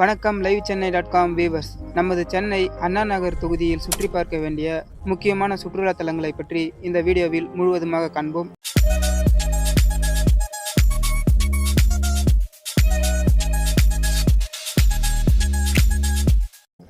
வணக்கம் live Chennai dot com viewers நமது சென்னை அண்ணா நகர் தொகுதியில் சுற்றி பார்க்க வேண்டிய முக்கியமான சுற்றுலா தலங்களை பற்றி இந்த வீடியோவில் முழுவதுமாக காண்போம்.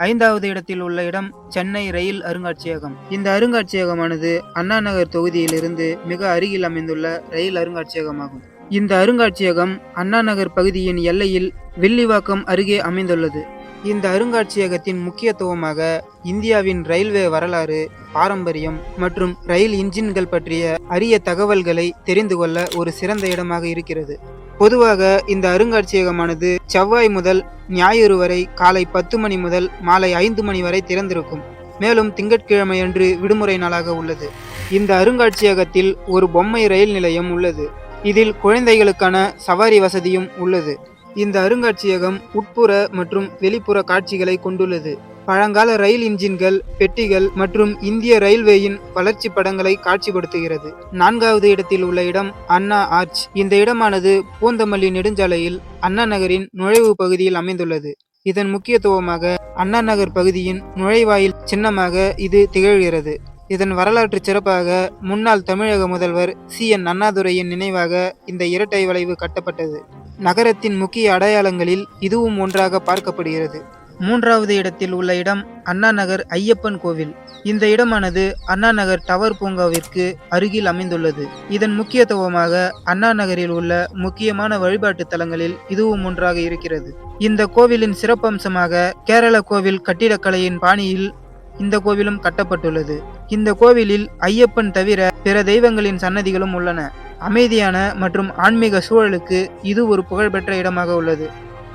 ஐந்தாவது இடத்தில் உள்ள இடம் சென்னை ரயில் அருங்காட்சியகம். இந்த அருங்காட்சியகமானது அண்ணா நகர் தொகுதியிலிருந்து மிக அருகில் அமைந்துள்ள ரயில் அருங்காட்சியகமாகும். இந்த அருங்காட்சியகம் அண்ணா நகர் பகுதியின் எல்லையில் வில்லிவாக்கம் அருகே அமைந்துள்ளது. இந்த அருங்காட்சியகத்தின் முக்கியத்துவமாக இந்தியாவின் ரயில்வே வரலாறு பாரம்பரியம் மற்றும் ரயில் இன்ஜின்கள் பற்றிய அரிய தகவல்களை தெரிந்து கொள்ள ஒரு சிறந்த இடமாக இருக்கிறது. பொதுவாக இந்த அருங்காட்சியகமானது செவ்வாய் முதல் ஞாயிறு வரை காலை பத்து மணி முதல் மாலை ஐந்து மணி வரை திறந்திருக்கும். மேலும் திங்கட்கிழமையன்று விடுமுறை நாளாக உள்ளது. இந்த அருங்காட்சியகத்தில் ஒரு பொம்மை ரயில் நிலையம் உள்ளது. இதில் குழந்தைகளுக்கான சவாரி வசதியும் உள்ளது. இந்த அருங்காட்சியகம் உட்புற மற்றும் வெளிப்புற காட்சிகளை கொண்டுள்ளது. பழங்கால ரயில் இன்ஜின்கள் பெட்டிகள் மற்றும் இந்திய ரயில்வேயின் வளர்ச்சி படங்களை காட்சிப்படுத்துகிறது. நான்காவது இடத்தில் உள்ள இடம் அண்ணா ஆர்ச். இந்த இடமானது பூந்தமல்லி நெடுஞ்சாலையில் அண்ணா நகரின் நுழைவு பகுதியில் அமைந்துள்ளது. இதன் முக்கியத்துவமாக அண்ணா நகர் பகுதியின் நுழைவாயில் சின்னமாக இது திகழ்கிறது. இதன் வரலாற்று சிறப்பாக முன்னாள் தமிழக முதல்வர் சி. என். அண்ணாதுரையின் நினைவாக இந்த இரட்டை வளைவு கட்டப்பட்டது. நகரத்தின் முக்கிய அடையாளங்களில் இதுவும் ஒன்றாக பார்க்கப்படுகிறது. மூன்றாவது இடத்தில் உள்ள இடம் அண்ணா நகர் ஐயப்பன் கோவில். இந்த இடமானது அண்ணா நகர் டவர் பூங்காவிற்கு அருகில் அமைந்துள்ளது. இதன் முக்கியத்துவமாக அண்ணா நகரில் உள்ள முக்கியமான வழிபாட்டு தலங்களில் இதுவும் ஒன்றாக இருக்கிறது. இந்த கோவிலின் சிறப்பம்சமாக கேரள கோவில் கட்டிடக்கலையின் பாணியில் இந்த கோவிலும் கட்டப்பட்டுள்ளது. இந்த கோவிலில் ஐயப்பன் தவிர பிற தெய்வங்களின் சன்னதிகளும் உள்ளன. அமைதியான மற்றும் ஆன்மீக சூழலுக்கு இது ஒரு புகழ்பெற்ற இடமாக உள்ளது.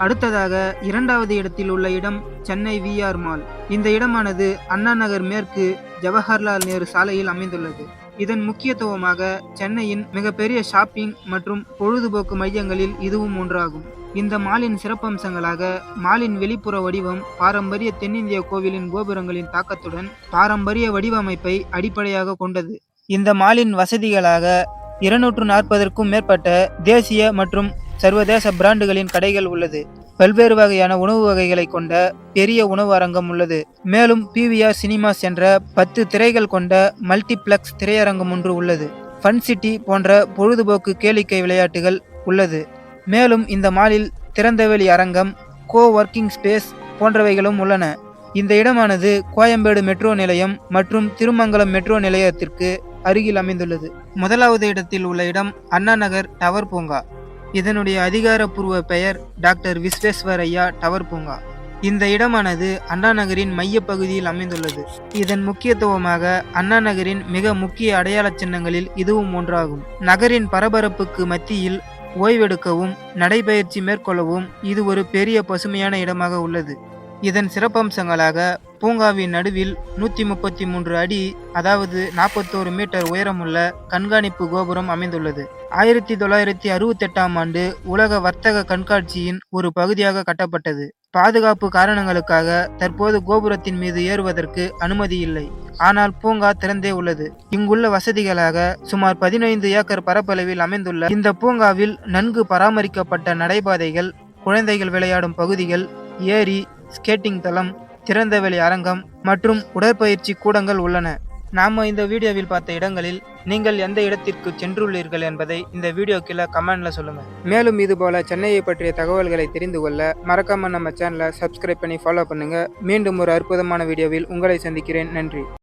அடுத்ததாக இரண்டாவது இடத்தில் உள்ள இடம் சென்னை விஆர் மால். இந்த இடமானது அண்ணா நகர் மேற்கு ஜவஹர்லால் நேரு சாலையில் அமைந்துள்ளது. இதன் முக்கியத்துவமாக சென்னையின் மிகப்பெரிய ஷாப்பிங் மற்றும் பொழுதுபோக்கு மையங்களில் இதுவும் ஒன்றாகும். இந்த மாலின் சிறப்பம்சங்களாக மாலின் வெளிப்புற வடிவம் பாரம்பரிய தென்னிந்திய கோவிலின் கோபுரங்களின் தாக்கத்துடன் பாரம்பரிய வடிவமைப்பை அடிப்படையாக கொண்டது. இந்த மாலின் வசதிகளாக இருநூற்று நாற்பதற்கும் மேற்பட்ட தேசிய மற்றும் சர்வதேச பிராண்டுகளின் கடைகள் உள்ளது. பல்வேறு வகையான உணவு வகைகளை கொண்ட பெரிய உணவு அரங்கம் உள்ளது. மேலும் பிவிஆர் சினிமாஸ் என்ற பத்து திரைகள் கொண்ட மல்டிப்ளெக்ஸ் திரையரங்கம் ஒன்று உள்ளது. ஃபன் சிட்டி போன்ற பொழுதுபோக்கு கேளிக்கை விளையாட்டுகள் உள்ளது. மேலும் இந்த மாலில் திறந்தவெளி அரங்கம் கோ ஒர்க்கிங் ஸ்பேஸ் போன்றவைகளும் உள்ளன. இந்த இடமானது கோயம்பேடு மெட்ரோ நிலையம் மற்றும் திருமங்கலம் மெட்ரோ நிலையத்திற்கு அருகில் அமைந்துள்ளது. முதலாவது இடத்தில் உள்ள இடம் அண்ணா நகர் டவர் பூங்கா. இதனுடைய அதிகாரப்பூர்வ பெயர் டாக்டர் விஸ்வேஸ்வரய்யா டவர் பூங்கா. இந்த இடமானது அண்ணா நகரின் மையப்பகுதியில் அமைந்துள்ளது. இதன் முக்கியத்துவமாக அண்ணா நகரின் மிக முக்கிய அடையாள சின்னங்களில் இதுவும் ஒன்றாகும். நகரின் பரபரப்புக்கு மத்தியில் ஓய்வெடுக்கவும் நடைபயிற்சி மேற்கொள்ளவும் இது ஒரு பெரிய பசுமையான இடமாக உள்ளது. இதன் சிறப்பம்சங்களாக பூங்காவின் நடுவில் நூற்றி முப்பத்தி மூன்று அடி அதாவது நாற்பத்தோரு மீட்டர் உயரமுள்ள கண்காணிப்பு கோபுரம் அமைந்துள்ளது. ஆயிரத்தி தொள்ளாயிரத்தி அறுபத்தெட்டாம் ஆண்டு உலக வர்த்தக கண்காட்சியின் ஒரு பகுதியாக கட்டப்பட்டது. பாதுகாப்பு காரணங்களுக்காக தற்போது கோபுரத்தின் மீது ஏறுவதற்கு அனுமதி இல்லை. ஆனால் பூங்கா திறந்தே உள்ளது. இங்குள்ள வசதிகளாக சுமார் பதினைந்து ஏக்கர் பரப்பளவில் அமைந்துள்ள இந்த பூங்காவில் நன்கு பராமரிக்கப்பட்ட நடைபாதைகள் குழந்தைகள் விளையாடும் பகுதிகள் ஏரி ஸ்கேட்டிங் தளம் திறந்தவெளி அரங்கம் மற்றும் உடற்பயிற்சி கூடங்கள் உள்ளன. நாம் இந்த வீடியோவில் பார்த்த இடங்களில் நீங்கள் எந்த இடத்திற்கு சென்றுள்ளீர்கள் என்பதை இந்த வீடியோ கீழே கமெண்ட்ல சொல்லுங்க. மேலும் இது போல சென்னையை பற்றிய தகவல்களை தெரிந்து கொள்ள மறக்காம நம்ம சேனலை சப்ஸ்கிரைப் பண்ணி ஃபாலோ பண்ணுங்க. மீண்டும் ஒரு அற்புதமான வீடியோவில் உங்களை சந்திக்கிறேன். நன்றி.